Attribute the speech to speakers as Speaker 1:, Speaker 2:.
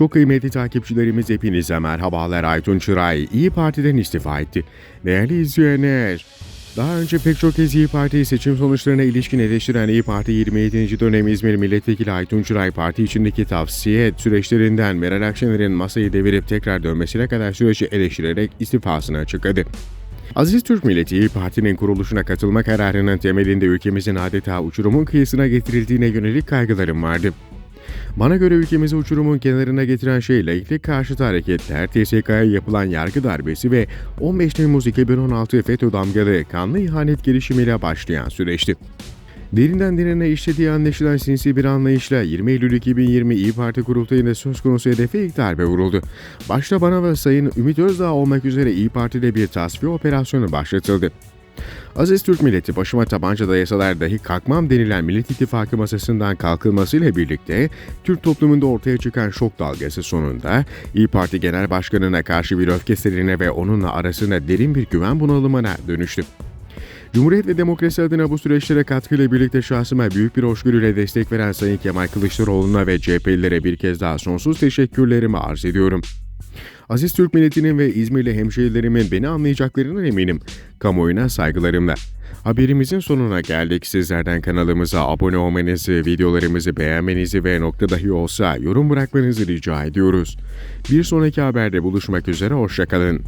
Speaker 1: Çok kıymetli takipçilerimiz hepinize merhabalar. Aytun Çıray İyi Parti'den istifa etti. Değerli izleyenler, daha önce pek çok kez İyi Parti seçim sonuçlarına ilişkin eleştiren İyi Parti 27. dönem İzmir Milletvekili Aytun Çıray Parti içindeki tavsiye süreçlerinden Meral Akşener'in masayı devirip tekrar dönmesine kadar süreci eleştirerek istifasını açıkladı. Aziz Türk milleti İyi Parti'nin kuruluşuna katılma kararının temelinde ülkemizin adeta uçurumun kıyısına getirildiğine yönelik kaygılarım vardı. Bana göre ülkemizi uçurumun kenarına getiren şey laiklik karşıtı hareketler, TSK'ya yapılan yargı darbesi ve 15 Temmuz 2016 FETÖ damgalı kanlı ihanet girişimiyle başlayan süreçti. Derinden derine işlediği anlaşılan sinsi bir anlayışla 20 Eylül 2020 İyi Parti kurultayında söz konusu hedefe ilk darbe vuruldu. Başta bana ve Sayın Ümit Özdağ olmak üzere İyi Parti'de bir tasfiye operasyonu başlatıldı. Aziz Türk milleti başıma tabanca dayasalar dahi kalkmam denilen Millet İttifakı masasından kalkılmasıyla birlikte Türk toplumunda ortaya çıkan şok dalgası sonunda İyi Parti Genel Başkanı'na karşı bir öfke serine ve onunla arasında derin bir güven bunalımına dönüştü. Cumhuriyet ve demokrasi adına bu süreçlere katkıyla birlikte şahsıma büyük bir hoşgörüyle destek veren Sayın Kemal Kılıçdaroğlu'na ve CHP'lilere bir kez daha sonsuz teşekkürlerimi arz ediyorum. Aziz Türk milletinin ve İzmirli hemşehrilerimin beni anlayacaklarından eminim. Kamuoyuna saygılarımla. Haberimizin sonuna geldik. Sizlerden kanalımıza abone olmanızı, videolarımızı beğenmenizi ve nokta dahi olsa yorum bırakmanızı rica ediyoruz. Bir sonraki haberde buluşmak üzere, hoşçakalın.